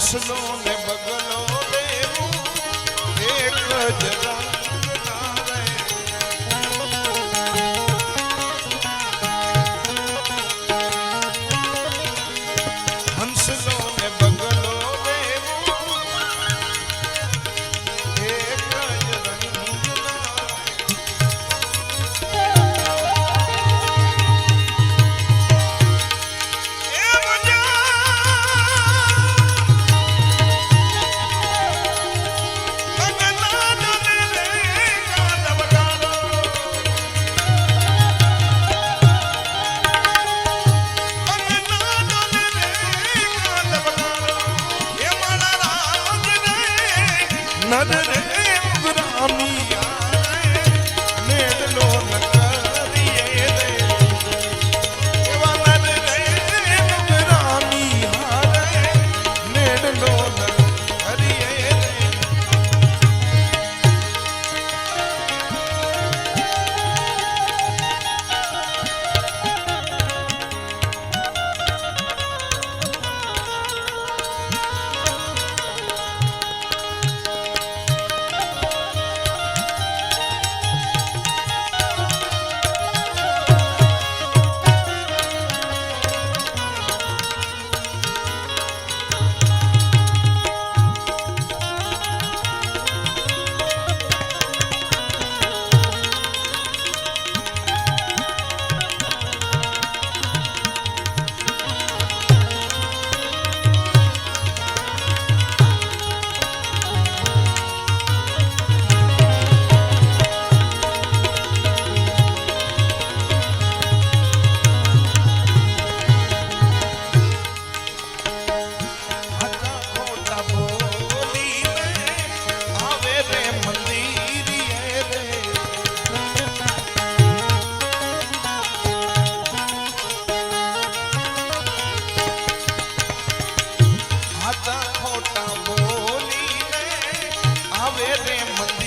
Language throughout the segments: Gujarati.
slow. নদরে બોલી રે. આવે રે મન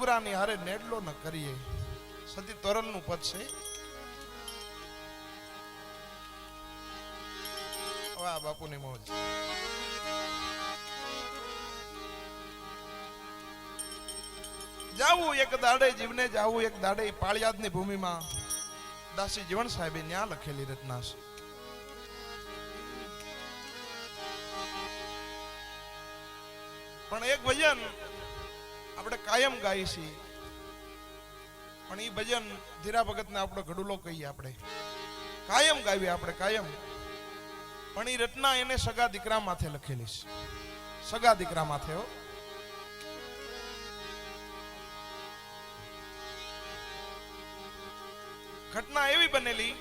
નરરે હારે નેડલો ન કરીએ. સતી તોરલનું પદ છે. વાહ બાપુની મોજ. જાવું એક દાડે જીવને જાવું એક દાડે પાળિયાદની ભૂમિમાં. દાસી જીવન સાહેબે ન્યા લખેલી રચના છે. પણ એક ભજન આપણે કાયમ ગાઈ છીએ. પણ એ ભજન ધીરા ભગતને આપણો ઘડુલો કહીએ આપણે. કાયમ ગાવીએ આપણે, કાયમ. પણ એ રચના એને સગા દીકરા માથે લખેલી છે. સગા દીકરા માથે, હો. ઘટના એવી બનેલી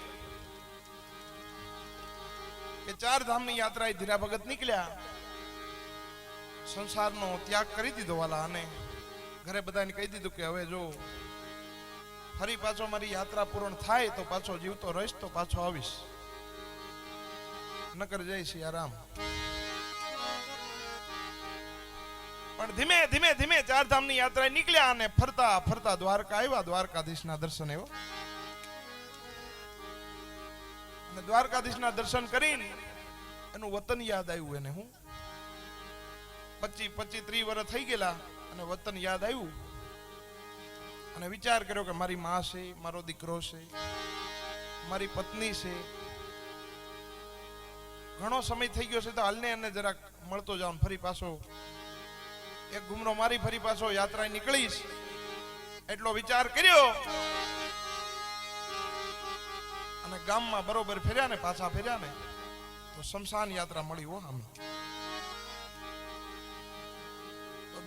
કે ચાર ધામની યાત્રાએ ધીરા ભગત નીકળ્યા. સંસારનો ત્યાગ કરી દીધો વાલા અને ઘરે બધાને કહી દીધું કે હવે જો ફરી પાછો મારી યાત્રા પૂર્ણ થાય તો પાછો જીવતો રહીશ તો પાછો આવીશ. નકર જય સિયારામ પણ ધીમે ધીમે ધીમે ચાર ધામની યાત્રાએ નીકળ્યા અને ફરતા ફરતા દ્વારકા આવ્યા. દ્વારકાધીશના દર્શન એવો. અને દ્વારકાધીશના દર્શન કરીને એનું વતન યાદ આવ્યું એને, હું. પચી પચી ત્રી વર્ષ થઈ ગયેલા. અને વતન યાદ આવ્યું? અને વિચાર કર્યો કે મારી માં છે, મારો દીકરો છે, મારી પત્ની છે. ઘણો સમય થઈ ગયો છે તો હાલને એને જરાક મળતો જાઉં ફરી પાછો. એક ગુમરો મારી ફરી પાછો યાત્રા નીકળીશ. એટલો વિચાર કર્યો. અને ગામમાં બરોબર ફેર્યા ને, પાછા ફેર્યા ને, તો શમશાન યાત્રા મળી હો આમ.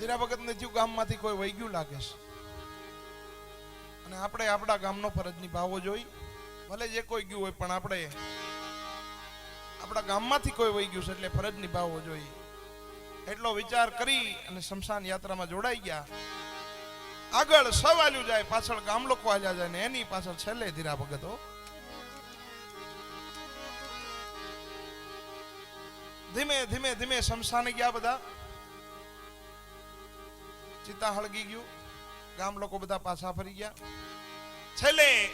તો ભગત ને થયું ગામમાંથી કોઈ વહી લાગે છે? અને આપણે આપણા ગામનો ફરજ નિભાવવો જોઈ ભલે જે કોઈ ગયું હોય, પણ આપણે આપણા ગામમાંથી કોઈ વહી ગયું છે એટલે ફરજ નિભાવવો જોઈએ. એટલો વિચાર કરી અને શમશાન યાત્રામાં જોડાઈ ગયા. આગળ સૌ આલ્યું જાય, પાછળ ગામ લોકો આલ્યા જાય ને એની પાછળ છેલ્લે ધીરા ભગતો ધીમે ધીમે ધીમે શમશાને ગયા બધા. ચિતા હળગી ગયું. ગામ લોકો બધા પાછા ફરી ગયા. છેલ્લે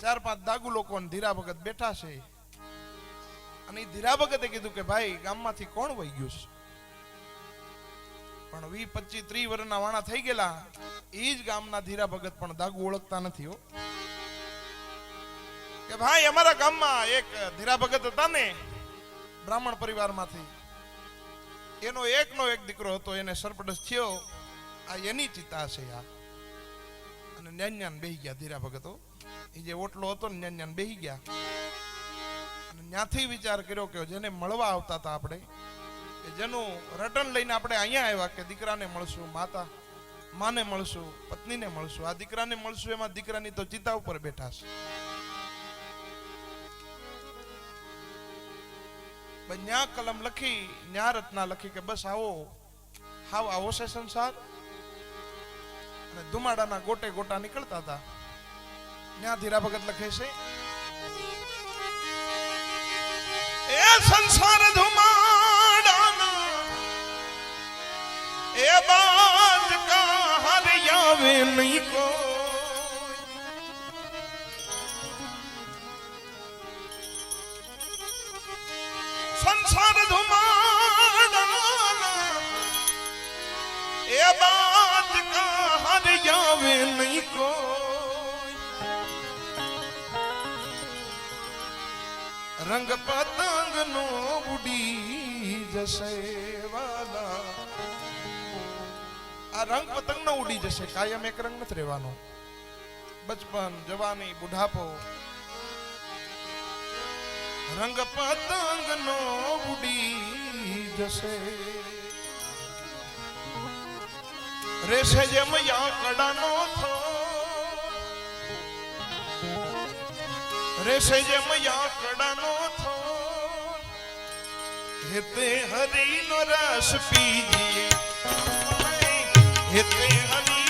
ચાર પાંચ દાગુ લોકો ધીરા ભગત બેઠા છે. અને ધીરા ભગતે કીધું કે ભાઈ, ગામમાંથી કોણ વહી ગયું છે? પણ વી પચીસ ત્રી વર્ષના વાણા થઈ ગયેલા. એ જ ગામના ધીરા ભગત પણ દાગુ ઓળખતા નથી હો. કે ભાઈ, અમારા ગામમાં એક ધીરા ભગત હતા ને, બ્રાહ્મણ પરિવારમાંથી. એનો એકનો એક દીકરો હતો, એને સરપડસ થયો. આ એની ચિતા છે આ. અને ન્યાન્યાન બેહી ગયા ધીરા ભગતો. એ જે ઓટલો હતો ને ન્યાન્યાન બેહી ગયા. અને ત્યાંથી વિચાર કર્યો કે જેને મળવા આવતા હતા આપણે, કે જેનું રટન લઈને આપણે અહીંયા આવ્યા કે દીકરાને મળશું, માતા, માને મળશું, પત્નીને મળશું. આ દીકરાને મળશું, એમાં દીકરાની તો ચિતા ઉપર બેઠા છે. ન્યા કલમ લખી, ન્યા રચના લખી કે બસ આવો, હાવ આવો છે સંસાર અને ધુમાડાના ગોટે ગોટા નીકળતા હતા. ત્યાં ધીરા ભગત લખે છે, એ સંસાર ધુમાડાના, એ બાદ કા હરિયાવે નહીં કો રંગ પતંગ નો ઉડી જશે વાલા આ રંગ પતંગ નો ઉડી જશે કાયમ એક રંગ નથી રહેવાનો બચપન જવાની બુઢાપો રંગ પતંગ નો ઉડી જશે રેશે જેમ યાકડાનો થો રેશે જેમ યાકડાનો થો હેતે હરીનો રસ પીજીએ. હરીનો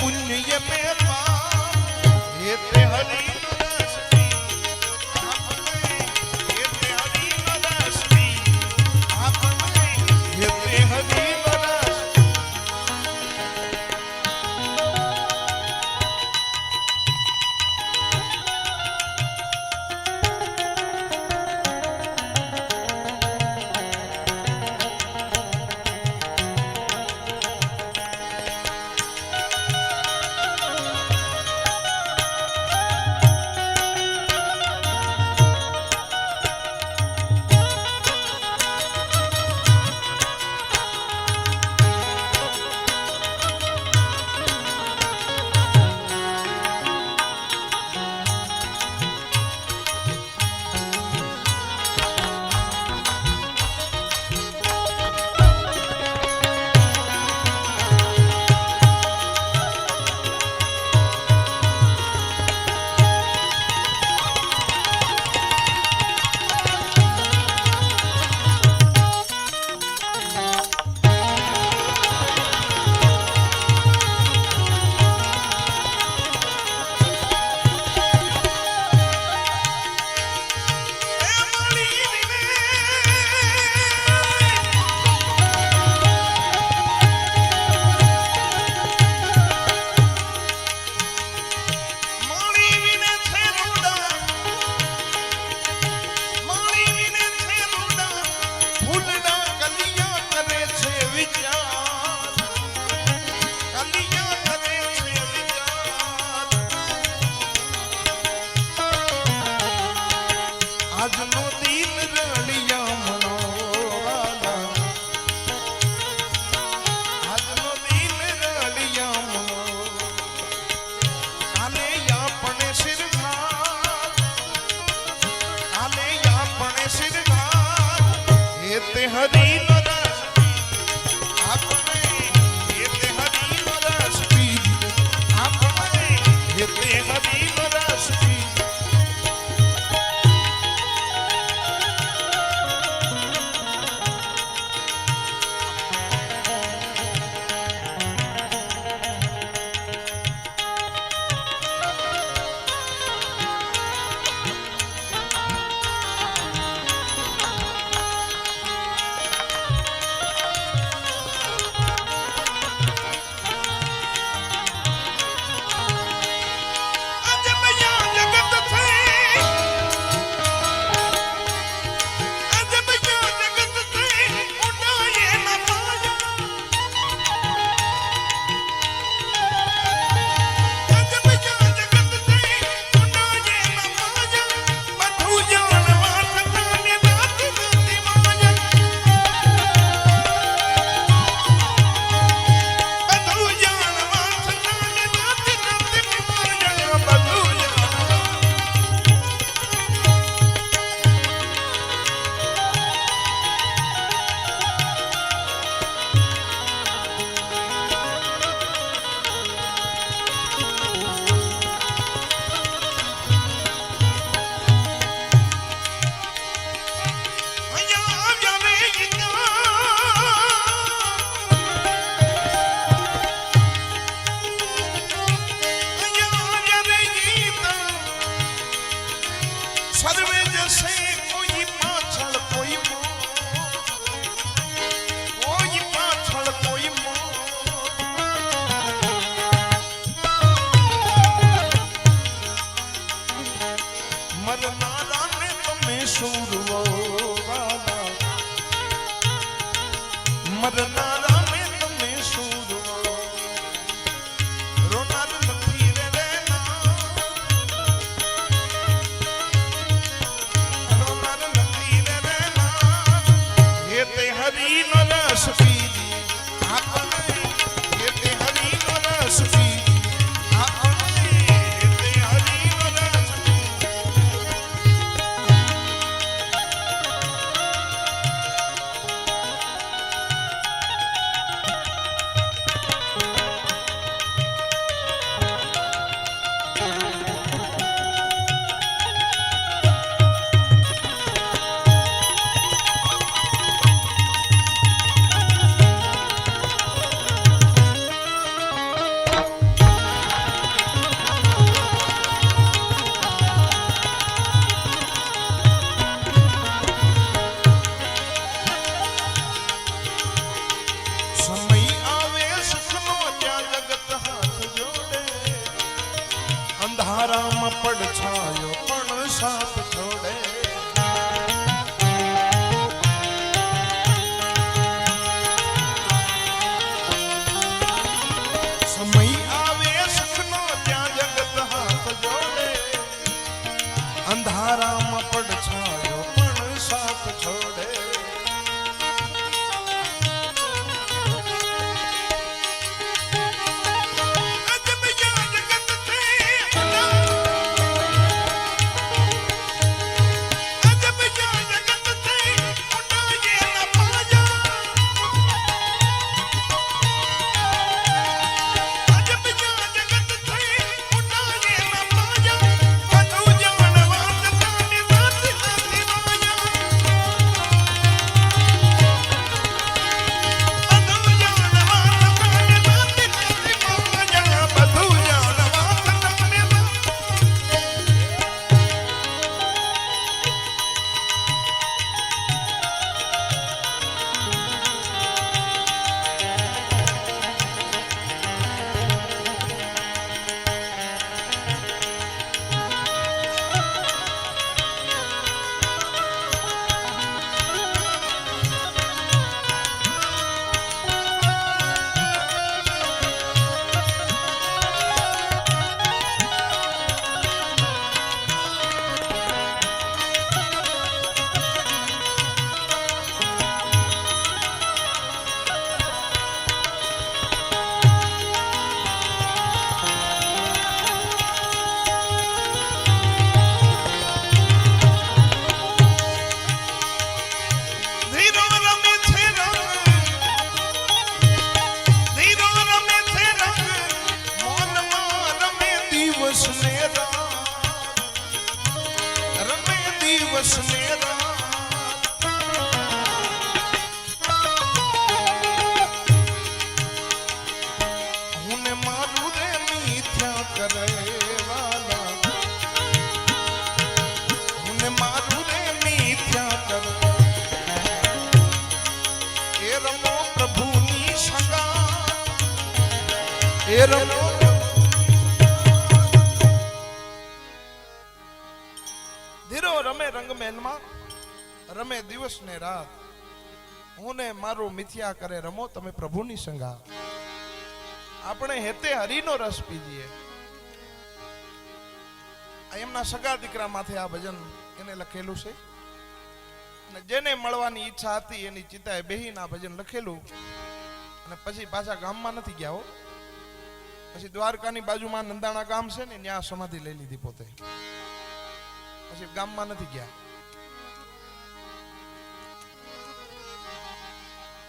પુણ્ય મે પાપ. એ તે હરિનો હરિનો રસ सर्वे जैसे कोई ધીરો, રમે રંગમહેલમાં રમે દિવસ ને રાત. હું ને મારું મિથ્યા કરે રમો તમે પ્રભુની સંગા આપણે હેતે હરિનો રસ પીજીએ. એમના સગા દીકરા માથે આ ભજન એને લખેલું છે. જેને મળવાની ઈચ્છા હતી એની ચિતાએ બેહીને ભજન લખેલું. અને પછી પાછા ગામમાં નથી ગયા હો. પછી દ્વારકાની બાજુમાં નંદાણા ગામ છે ને, ત્યાં સમાધિ લઈ લીધી પોતે. પછી ગામમાં નથી ગયા.